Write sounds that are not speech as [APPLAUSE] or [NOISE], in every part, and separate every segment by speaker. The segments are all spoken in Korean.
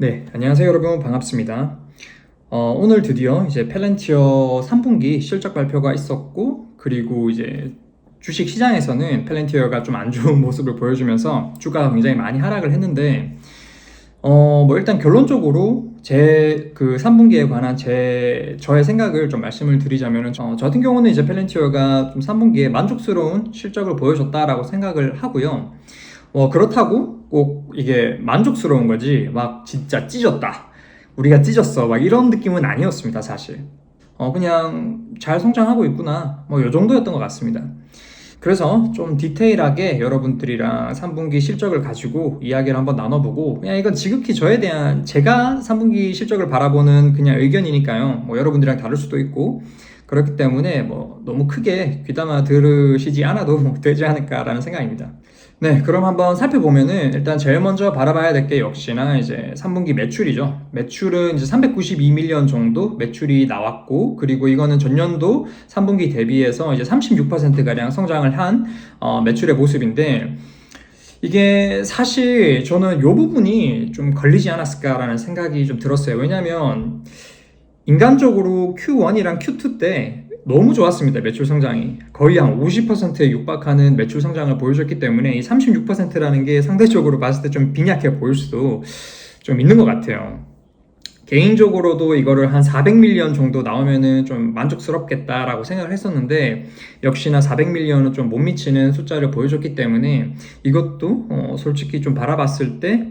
Speaker 1: 네, 안녕하세요 여러분 반갑습니다. 어, 오늘 드디어 이제 펠렌티어 3분기 실적 발표가 있었고 그리고 이제 주식 시장에서는 펠렌티어가 좀 안 좋은 [LAUGHS] 모습을 보여주면서 주가가 굉장히 많이 하락을 했는데 어, 뭐 일단 결론적으로 제 그 3분기에 관한 제 저의 생각을 좀 말씀을 드리자면은 어, 저 같은 경우는 이제 펠렌티어가 좀 3분기에 만족스러운 실적을 보여줬다라고 생각을 하고요. 어, 그렇다고 꼭 이게 만족스러운 거지 막 진짜 찢었다. 우리가 찢었어. 막 이런 느낌은 아니었습니다, 사실. 어, 그냥 잘 성장하고 있구나. 뭐 요 정도였던 것 같습니다. 그래서 좀 디테일하게 여러분들이랑 3분기 실적을 가지고 이야기를 한번 나눠보고 그냥 이건 지극히 저에 대한 제가 3분기 실적을 바라보는 그냥 의견이니까요. 뭐 여러분들이랑 다를 수도 있고 그렇기 때문에 뭐 너무 크게 귀담아 들으시지 않아도 [LAUGHS] 되지 않을까라는 생각입니다. 네, 그럼 한번 살펴보면은 일단 제일 먼저 바라봐야 될 게 역시나 이제 3분기 매출이죠. 매출은 이제 392밀리언 정도 매출이 나왔고 그리고 이거는 전년도 3분기 대비해서 이제 36%가량 성장을 한 어, 매출의 모습인데 이게 사실 저는 이 부분이 좀 걸리지 않았을까라는 생각이 좀 들었어요. 왜냐면 인간적으로 Q1이랑 Q2 때 너무 좋았습니다. 매출 성장이. 거의 한 50%에 육박하는 매출 성장을 보여줬기 때문에 이 36%라는 게 상대적으로 봤을 때 좀 빈약해 보일 수도 좀 있는 것 같아요. 개인적으로도 이거를 한 400밀리언 정도 나오면은 좀 만족스럽겠다라고 생각을 했었는데 역시나 400밀리언은 좀 못 미치는 숫자를 보여줬기 때문에 이것도 어 솔직히 좀 바라봤을 때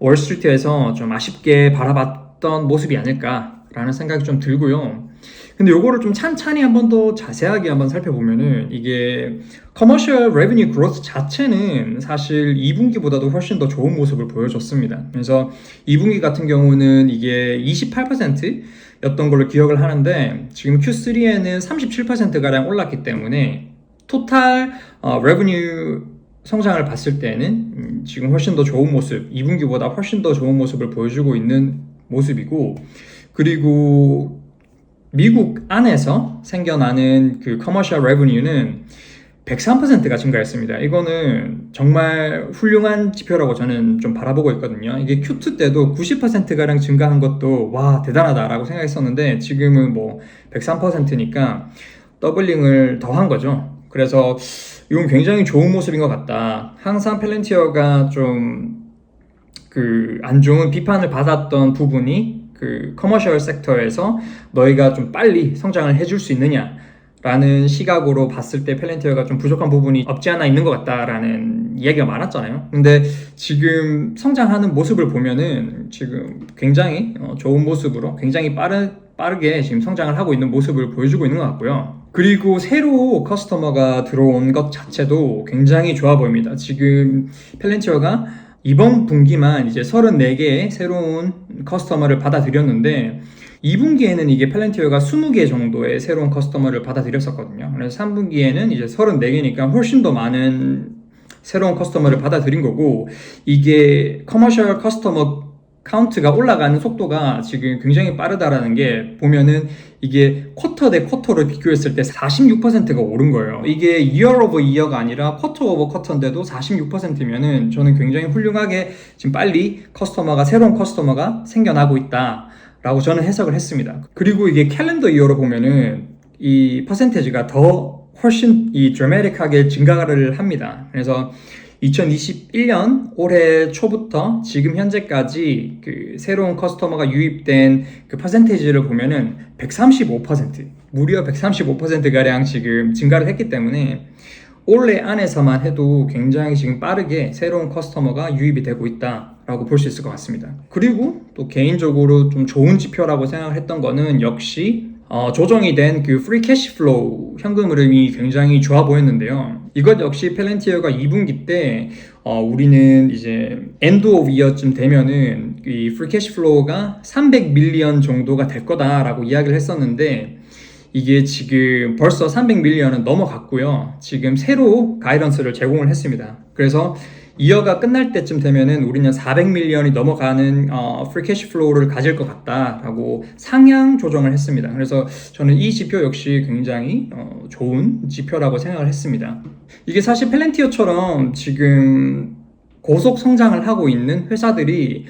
Speaker 1: 월스트리트에서 좀 아쉽게 바라봤던 모습이 아닐까 라는 생각이 좀 들고요. 근데 요거를 좀 찬찬히 한번 더 자세하게 한번 살펴보면은 이게 커머셜 레베뉴 그로스 자체는 사실 2분기보다도 훨씬 더 좋은 모습을 보여줬습니다. 그래서 2분기 같은 경우는 이게 28%였던 걸로 기억을 하는데 지금 Q3에는 37%가량 올랐기 때문에 토탈 어, 레베뉴 성장을 봤을 때는 음, 지금 훨씬 더 좋은 모습, 2분기보다 훨씬 더 좋은 모습을 보여주고 있는 모습이고 그리고 미국 안에서 생겨나는 그 커머셜 레브뉴는 103%가 증가했습니다. 이거는 정말 훌륭한 지표라고 저는 좀 바라보고 있거든요. 이게 Q2 때도 90%가량 증가한 것도 와 대단하다라고 생각했었는데 지금은 뭐 103%니까 더블링을 더 한 거죠. 그래서 이건 굉장히 좋은 모습인 것 같다. 항상 펠렌티어가 좀 그 안 좋은 비판을 받았던 부분이 그 커머셜 섹터에서 너희가 좀 빨리 성장을 해줄 수 있느냐 라는 시각으로 봤을 때 펠렌티어가 좀 부족한 부분이 없지 않아 있는 것 같다라는 이야기가 많았잖아요. 근데 지금 성장하는 모습을 보면은 지금 굉장히 어, 좋은 모습으로 굉장히 빠른 빠르게 지금 성장을 하고 있는 모습을 보여주고 있는 것 같고요. 그리고 새로 커스터머가 들어온 것 자체도 굉장히 좋아 보입니다. 지금 펠렌티어가 이번 분기만 이제 34개의 새로운 커스터머를 받아들였는데 2분기에는 이게 펠렌티어가 20개 정도의 새로운 커스터머를 받아들였었거든요. 그래서 3분기에는 이제 34개니까 훨씬 더 많은 새로운 커스터머를 받아들인 거고 이게 커머셜 커스터머 카운트가 올라가는 속도가 지금 굉장히 빠르다라는 게 보면은 이게 쿼터 대 쿼터를 비교했을 때 46%가 오른 거예요. 이게 year over year가 아니라 쿼터 오버 쿼터인데도 46%면은 저는 굉장히 훌륭하게 지금 빨리 커스터머가 새로운 커스터머가 생겨나고 있다라고 저는 해석을 했습니다. 그리고 이게 캘린더 이어로 보면은 이 퍼센테지가 더 훨씬 이 드라마틱하게 증가를 합니다. 그래서 2021년 올해 초부터 지금 현재까지 그 새로운 커스터머가 유입된 그 퍼센테이지를 보면은 135% 무려 135%가량 지금 증가를 했기 때문에 올해 안에서만 해도 굉장히 지금 빠르게 새로운 커스터머가 유입이 되고 있다라고 볼 수 있을 것 같습니다. 그리고 또 개인적으로 좀 좋은 지표라고 생각을 했던 거는 역시 어, 조정이 된 그 프리 캐시 플로우 현금 흐름이 굉장히 좋아 보였는데요. 이것 역시 펠렌티어가 2분기 때 어, 우리는 이제 엔드 오브 이어쯤 되면은 이 프리 캐시 플로우가 300밀리언 정도가 될 거다라고 이야기를 했었는데 이게 지금 벌써 300밀리언은 넘어갔고요. 지금 새로 가이던스를 제공을 했습니다. 그래서 이어가 끝날 때쯤 되면은 우리는 400밀리언이 넘어가는 어, 프리 캐시 플로우를 가질 것 같다라고 상향 조정을 했습니다. 그래서 저는 이 지표 역시 굉장히 어, 좋은 지표라고 생각을 했습니다. 이게 사실 펠렌티어처럼 지금 고속 성장을 하고 있는 회사들이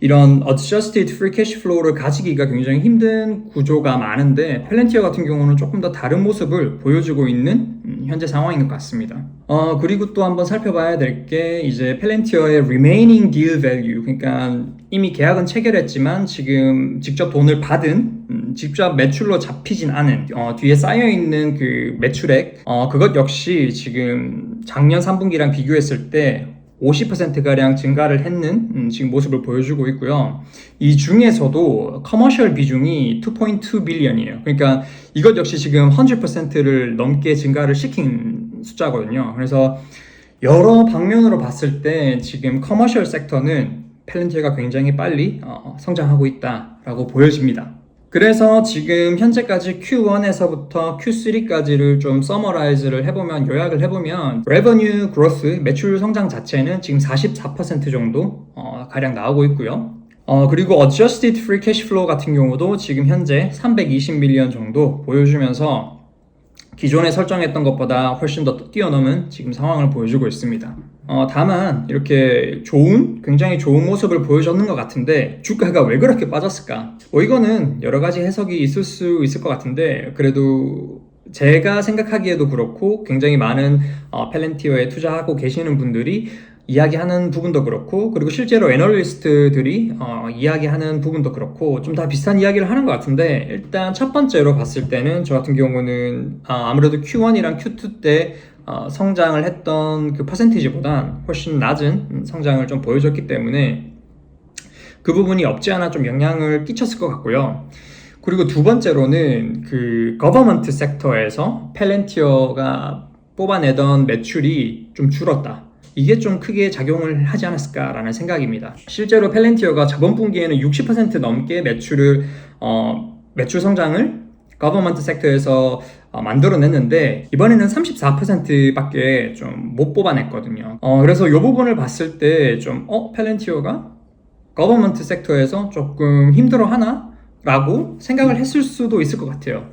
Speaker 1: 이런 adjusted free cash flow를 가지기가 굉장히 힘든 구조가 많은데 펠렌티어 같은 경우는 조금 더 다른 모습을 보여주고 있는 음, 현재 상황인 것 같습니다. 어, 그리고 또 한번 살펴봐야 될 게 이제 펠렌티어의 remaining deal value 그러니까 이미 계약은 체결했지만 지금 직접 돈을 받은 음, 직접 매출로 잡히진 않은 어, 뒤에 쌓여 있는 그 매출액 어, 그것 역시 지금 작년 3분기랑 비교했을 때 50%가량 증가를 했는 음, 지금 모습을 보여주고 있고요. 이 중에서도 커머셜 비중이 2.2 빌리언이에요. 그러니까 이것 역시 지금 100%를 넘게 증가를 시킨 숫자거든요. 그래서 여러 방면으로 봤을 때 지금 커머셜 섹터는 펠렌티가 굉장히 빨리 어, 성장하고 있다라고 보여집니다. 그래서 지금 현재까지 Q1에서부터 Q3까지를 좀 서머라이즈를 해보면 요약을 해보면 레버뉴 그로스 매출 성장 자체는 지금 44% 정도 어, 가량 나오고 있고요. 어, 그리고 adjusted free cash flow 같은 경우도 지금 현재 320밀리언 정도 보여주면서 기존에 설정했던 것보다 훨씬 더 뛰어넘은 지금 상황을 보여주고 있습니다. 어, 다만 이렇게 좋은 굉장히 좋은 모습을 보여줬는 것 같은데 주가가 왜 그렇게 빠졌을까? 뭐 이거는 여러 가지 해석이 있을 수 있을 것 같은데 그래도 제가 생각하기에도 그렇고 굉장히 많은 어, 펠렌티어에 투자하고 계시는 분들이 이야기하는 부분도 그렇고 그리고 실제로 애널리스트들이 어, 이야기하는 부분도 그렇고 좀 다 비슷한 이야기를 하는 것 같은데 일단 첫 번째로 봤을 때는 저 같은 경우는 어, 아무래도 Q1이랑 Q2 때 어, 성장을 했던 그 퍼센티지보다 훨씬 낮은 음, 성장을 좀 보여줬기 때문에 그 부분이 없지 않아 좀 영향을 끼쳤을 것 같고요. 그리고 두 번째로는 그 거버먼트 섹터에서 펠렌티어가 뽑아내던 매출이 좀 줄었다. 이게 좀 크게 작용을 하지 않았을까라는 생각입니다. 실제로 펠렌티어가 저번 분기에는 60% 넘게 매출을 어, 매출 성장을 거버먼트 섹터에서 어, 만들어냈는데 이번에는 34%밖에 좀 못 뽑아냈거든요. 어, 그래서 이 부분을 봤을 때 좀 어, 펠렌티어가 거버먼트 섹터에서 조금 힘들어하나? 라고 생각을 했을 수도 있을 것 같아요.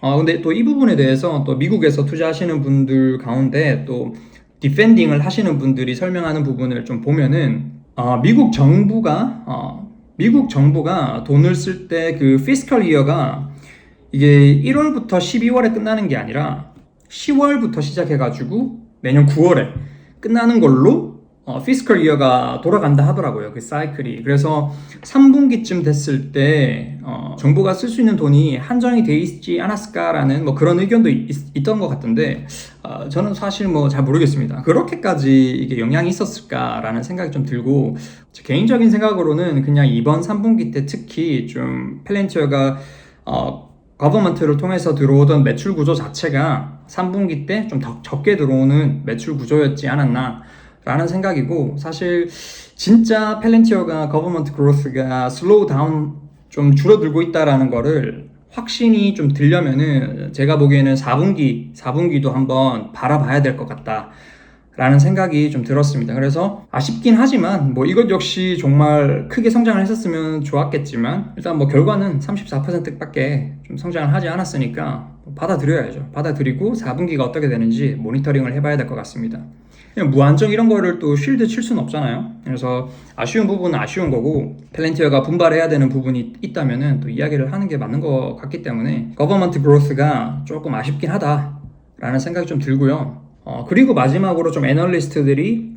Speaker 1: 어, 근데 또 이 부분에 대해서 또 미국에서 투자하시는 분들 가운데 또 디펜딩을 하시는 분들이 설명하는 부분을 좀 보면은 어, 미국 정부가 어, 미국 정부가 돈을 쓸 때 그 피스컬 이어가 이게 1월부터 12월에 끝나는 게 아니라 10월부터 시작해가지고 내년 9월에 끝나는 걸로 어, 피스컬 이어가 돌아간다 하더라고요. 그 사이클이. 그래서 3분기쯤 됐을 때 어, 정부가 쓸 수 있는 돈이 한정이 돼 있지 않았을까라는 뭐 그런 의견도 있, 던것 같은데 어, 저는 사실 뭐 잘 모르겠습니다. 그렇게까지 이게 영향이 있었을까라는 생각이 좀 들고 개인적인 생각으로는 그냥 이번 3분기 때 특히 좀 펠렌티어가 어, 거버먼트를 통해서 들어오던 매출 구조 자체가 3분기 때 좀 적게 들어오는 매출 구조였지 않았나 라는 생각이고 사실 진짜 펠렌티어가 거버먼트 그로스가 슬로우 다운 좀 줄어들고 있다라는 거를 확신이 좀 들려면은 제가 보기에는 4분기 4분기도 한번 바라봐야 될 것 같다. 라는 생각이 좀 들었습니다. 그래서 아쉽긴 하지만 뭐 이것 역시 정말 크게 성장을 했었으면 좋았겠지만 일단 뭐 결과는 34%밖에 좀 성장을 하지 않았으니까 받아들여야죠. 받아들이고 4분기가 어떻게 되는지 모니터링을 해봐야 될 것 같습니다. 무한정 이런 거를 또 쉴드 칠 수는 없잖아요. 그래서 아쉬운 부분은 아쉬운 거고 펠렌티어가 분발해야 되는 부분이 있다면은 또 이야기를 하는 게 맞는 것 같기 때문에 거버먼트 그로스가 조금 아쉽긴 하다라는 생각이 좀 들고요. 어, 그리고 마지막으로 좀 애널리스트들이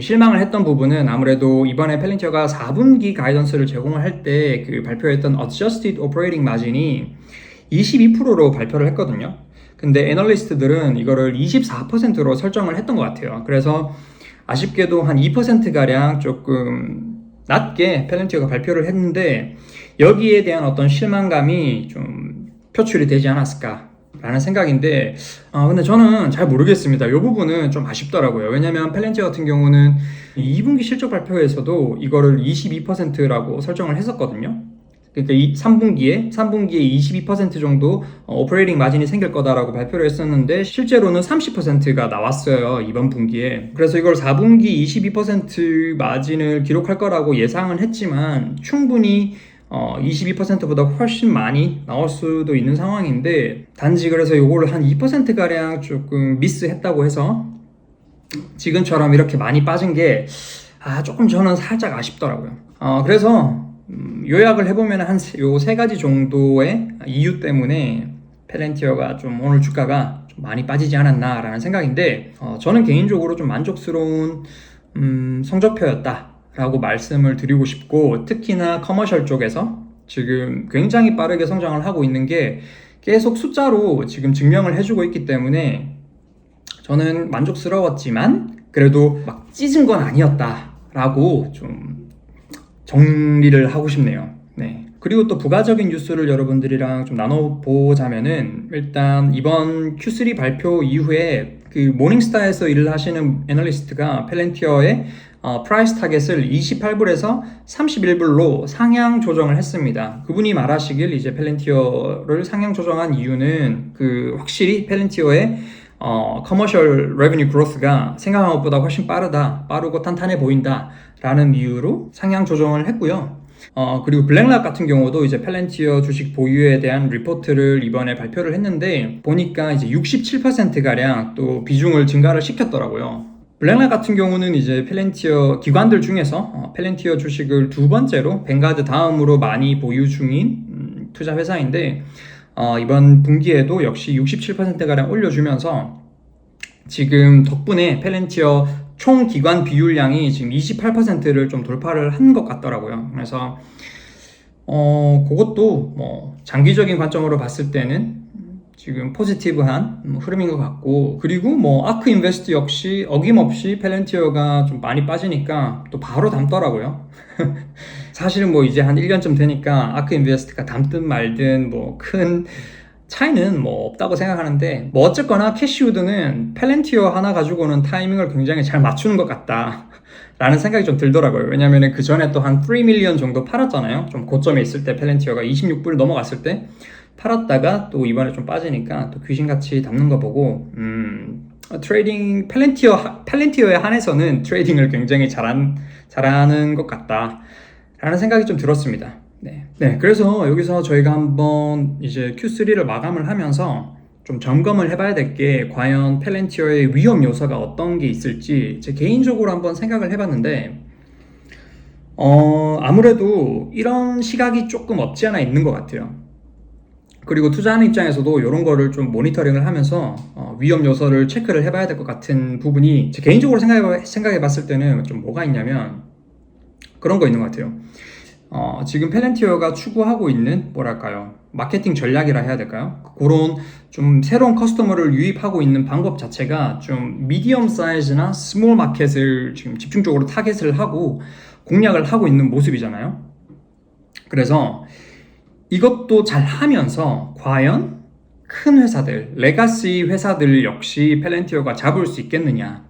Speaker 1: 실망을 했던 부분은 아무래도 이번에 펠린티어가 4분기 가이던스를 제공을 할 때 그 발표했던 adjusted operating margin이 22%로 발표를 했거든요. 근데 애널리스트들은 이거를 24%로 설정을 했던 것 같아요. 그래서 아쉽게도 한 2%가량 조금 낮게 펠렌티어가 발표를 했는데 여기에 대한 어떤 실망감이 좀 표출이 되지 않았을까 라는 생각인데 어, 근데 저는 잘 모르겠습니다. 이 부분은 좀 아쉽더라고요. 왜냐면 펠렌지 같은 경우는 2분기 실적 발표에서도 이거를 22%라고 설정을 했었거든요. 그러니까 이 3분기에 3분기에 22% 정도 오퍼레이팅 마진이 생길 거다라고 발표를 했었는데 실제로는 30%가 나왔어요 이번 분기에 그래서 이걸 4분기 22% 마진을 기록할 거라고 예상은 했지만 충분히 어, 22%보다 훨씬 많이 나올 수도 있는 상황인데 단지 그래서 이거를 한 2%가량 조금 미스했다고 해서 지금처럼 이렇게 많이 빠진 게 아 조금 저는 살짝 아쉽더라고요. 어, 그래서 음, 요약을 해보면 한 요 세 가지 정도의 이유 때문에 펠렌티어가 좀 오늘 주가가 좀 많이 빠지지 않았나라는 생각인데 어, 저는 개인적으로 좀 만족스러운 음, 성적표였다 라고 말씀을 드리고 싶고 특히나 커머셜 쪽에서 지금 굉장히 빠르게 성장을 하고 있는 게 계속 숫자로 지금 증명을 해주고 있기 때문에 저는 만족스러웠지만 그래도 막 찢은 건 아니었다 라고 좀 정리를 하고 싶네요. 네. 그리고 또 부가적인 뉴스를 여러분들이랑 좀 나눠보자면은 일단 이번 Q3 발표 이후에 그 모닝스타에서 일을 하시는 애널리스트가 펠렌티어의 어, 프라이스 타겟을 28불에서 31불로 상향 조정을 했습니다. 그분이 말하시길 이제 펠렌티어를 상향 조정한 이유는 그 확실히 펠렌티어의 어, 커머셜 레베뉴 그로스가 생각한 것보다 훨씬 빠르다, 빠르고 탄탄해 보인다 라는 이유로 상향 조정을 했고요. 어, 그리고 블랙락 같은 경우도 이제 펠렌티어 주식 보유에 대한 리포트를 이번에 발표를 했는데 보니까 이제 67%가량 또 비중을 증가를 시켰더라고요. 블랙락 같은 경우는 이제 펠렌티어 기관들 중에서 어, 펠렌티어 주식을 두 번째로 뱅가드 다음으로 많이 보유 중인 음, 투자 회사인데 어, 이번 분기에도 역시 67%가량 올려주면서 지금 덕분에 펠렌티어 총 기관 비율량이 지금 28%를 좀 돌파를 한 것 같더라고요. 그래서 어 그것도 뭐 장기적인 관점으로 봤을 때는 지금 포지티브한 흐름인 것 같고 그리고 뭐 아크 인베스트 역시 어김없이 펠렌티어가 좀 많이 빠지니까 또 바로 담더라고요. [LAUGHS] 사실은 뭐 이제 한 1년쯤 되니까 아크 인베스트가 담든 말든 뭐 큰 차이는 뭐 없다고 생각하는데 뭐 어쨌거나 캐시우드는 펠렌티어 하나 가지고는 타이밍을 굉장히 잘 맞추는 것 같다. 라는 생각이 좀 들더라고요. 왜냐면 그 전에 또 한 3밀리언 정도 팔았잖아요. 좀 고점에 있을 때 펠렌티어가 26불 넘어갔을 때 팔았다가 또 이번에 좀 빠지니까 또 귀신같이 담는 거 보고 음 트레이딩 펠렌티어 펠렌티어에 한해서는 트레이딩을 굉장히 잘한 잘하는 것 같다 라는 생각이 좀 들었습니다 네. 네, 그래서 여기서 저희가 한번 이제 Q3를 마감을 하면서 좀 점검을 해봐야 될 게 과연 펠렌티어의 위험 요소가 어떤 게 있을지 제 개인적으로 한번 생각을 해봤는데 어, 아무래도 이런 시각이 조금 없지 않아 있는 것 같아요. 그리고 투자하는 입장에서도 이런 거를 좀 모니터링을 하면서 어, 위험 요소를 체크를 해봐야 될 것 같은 부분이 제 개인적으로 생각해, 생각해 봤을 때는 좀 뭐가 있냐면 그런 거 있는 것 같아요. 어, 지금 펠렌티어가 추구하고 있는 뭐랄까요 마케팅 전략이라 해야 될까요? 그런 좀 새로운 커스터머를 유입하고 있는 방법 자체가 좀 미디엄 사이즈나 스몰 마켓을 지금 집중적으로 타겟을 하고 공략을 하고 있는 모습이잖아요. 그래서 이것도 잘 하면서 과연 큰 회사들, 레가시 회사들 역시 펠렌티어가 잡을 수 있겠느냐?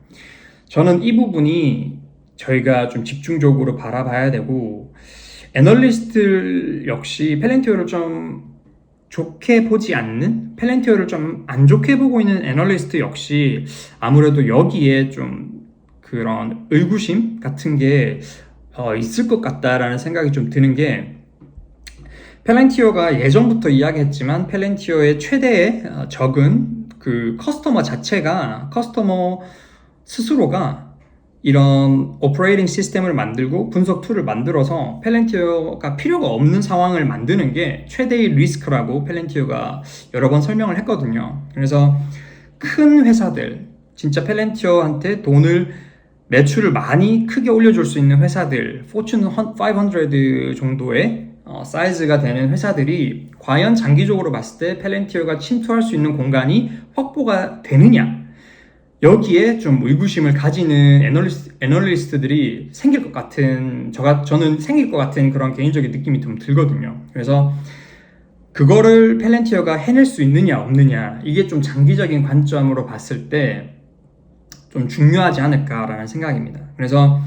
Speaker 1: 저는 이 부분이 저희가 좀 집중적으로 바라봐야 되고 애널리스트 역시 펠렌티어를 좀 좋게 보지 않는 펠렌티어를 좀 안 좋게 보고 있는 애널리스트 역시 아무래도 여기에 좀 그런 의구심 같은 게 어, 있을 것 같다라는 생각이 좀 드는 게 펠렌티어가 예전부터 이야기했지만 펠렌티어의 최대의 어, 적은 그 커스터머 자체가 커스터머 스스로가 이런 오퍼레이팅 시스템을 만들고 분석 툴을 만들어서 펠렌티어가 필요가 없는 상황을 만드는 게 최대의 리스크라고 펠렌티어가 여러 번 설명을 했거든요. 그래서 큰 회사들, 진짜 펠렌티어한테 돈을 매출을 많이 크게 올려줄 수 있는 회사들, 포춘 500 정도의 어, 사이즈가 되는 회사들이 과연 장기적으로 봤을 때 펠렌티어가 침투할 수 있는 공간이 확보가 되느냐 여기에 좀 의구심을 가지는 애널리스트, 애널리스트들이 생길 것 같은, 저가, 저는 생길 것 같은 그런 개인적인 느낌이 좀 들거든요. 그래서 그거를 펠렌티어가 해낼 수 있느냐, 없느냐, 이게 좀 장기적인 관점으로 봤을 때 좀 중요하지 않을까라는 생각입니다. 그래서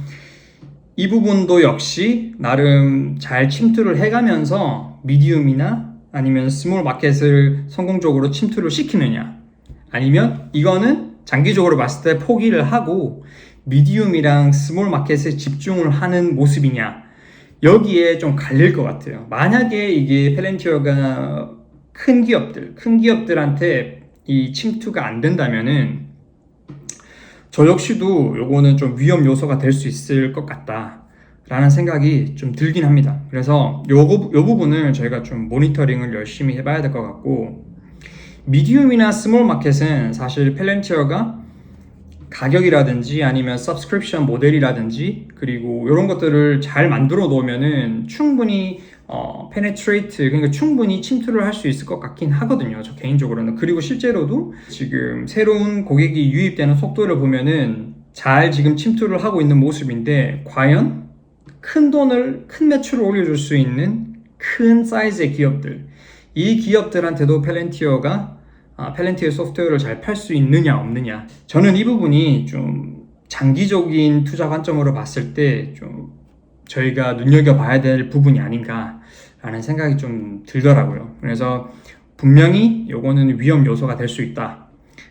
Speaker 1: 이 부분도 역시 나름 잘 침투를 해가면서 미디움이나 아니면 스몰 마켓을 성공적으로 침투를 시키느냐, 아니면 이거는 장기적으로 봤을 때 포기를 하고 미디움이랑 스몰 마켓에 집중을 하는 모습이냐 여기에 좀 갈릴 것 같아요. 만약에 이게 펠렌티어가 큰 기업들, 큰 기업들한테 이 침투가 안 된다면은 저 역시도 요거는 좀 위험 요소가 될 수 있을 것 같다. 라는 생각이 좀 들긴 합니다. 그래서 요거, 요 부분을 저희가 좀 모니터링을 열심히 해봐야 될 것 같고, 미디움이나 스몰 마켓은 사실 펠렌티어가 가격이라든지 아니면 서브스크립션 모델이라든지 그리고 이런 것들을 잘 만들어 놓으면은 충분히 어, 페네트레이트 그러니까 충분히 침투를 할 수 있을 것 같긴 하거든요. 저 개인적으로는 그리고 실제로도 지금 새로운 고객이 유입되는 속도를 보면은 잘 지금 침투를 하고 있는 모습인데 과연 큰 돈을 큰 매출을 올려줄 수 있는 큰 사이즈의 기업들 이 기업들한테도 펠렌티어가 아, 펠렌티어 소프트웨어를 잘 팔 수 있느냐 없느냐 저는 이 부분이 좀 장기적인 투자 관점으로 봤을 때 좀 저희가 눈여겨봐야 될 부분이 아닌가 라는 생각이 좀 들더라고요 그래서 분명히 요거는 위험 요소가 될 수 있다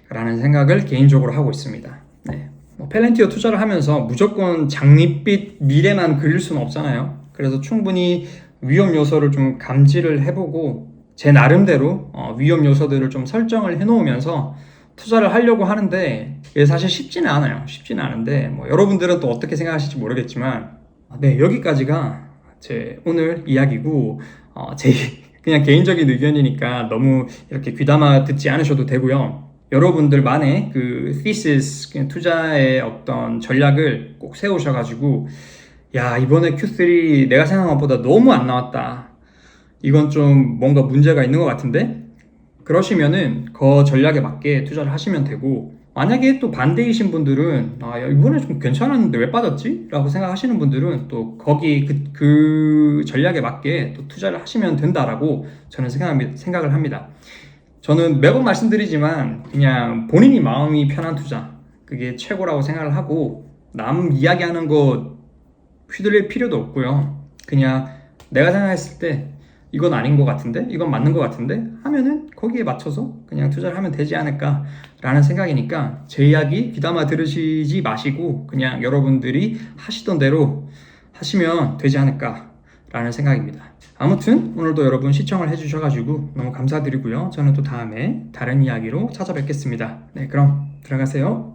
Speaker 1: 라는 생각을 개인적으로 하고 있습니다 네. 뭐 펠렌티어 투자를 하면서 무조건 장밋빛 미래만 그릴 수는 없잖아요 그래서 충분히 위험 요소를 좀 감지를 해보고 제 나름대로 어, 위험 요소들을 좀 설정을 해놓으면서 투자를 하려고 하는데 이게 사실 쉽지는 않아요. 쉽지는 않은데 뭐 여러분들은 또 어떻게 생각하실지 모르겠지만 네 여기까지가 제 오늘 이야기고 어, 제 [LAUGHS] 그냥 개인적인 의견이니까 너무 이렇게 귀담아 듣지 않으셔도 되고요. 여러분들만의 그 thesis 투자의 어떤 전략을 꼭 세우셔가지고 야 이번에 Q3 내가 생각한 것보다 너무 안 나왔다. 이건 좀 뭔가 문제가 있는 것 같은데 그러시면은 그 전략에 맞게 투자를 하시면 되고 만약에 또 반대이신 분들은 아 야, 이번에 좀 괜찮았는데 왜 빠졌지? 라고 생각하시는 분들은 또 거기 그, 그 전략에 맞게 또 투자를 하시면 된다라고 저는 생각합니다, 생각을 합니다 저는 매번 말씀드리지만 그냥 본인이 마음이 편한 투자 그게 최고라고 생각을 하고 남 이야기하는 거 휘둘릴 필요도 없고요 그냥 내가 생각했을 때 이건 아닌 것 같은데 이건 맞는 것 같은데 하면은 거기에 맞춰서 그냥 투자를 하면 되지 않을까라는 생각이니까 제 이야기 귀담아 들으시지 마시고 그냥 여러분들이 하시던 대로 하시면 되지 않을까라는 생각입니다. 아무튼 오늘도 여러분 시청을 해주셔가지고 너무 감사드리고요. 저는 또 다음에 다른 이야기로 찾아뵙겠습니다. 네, 그럼 들어가세요.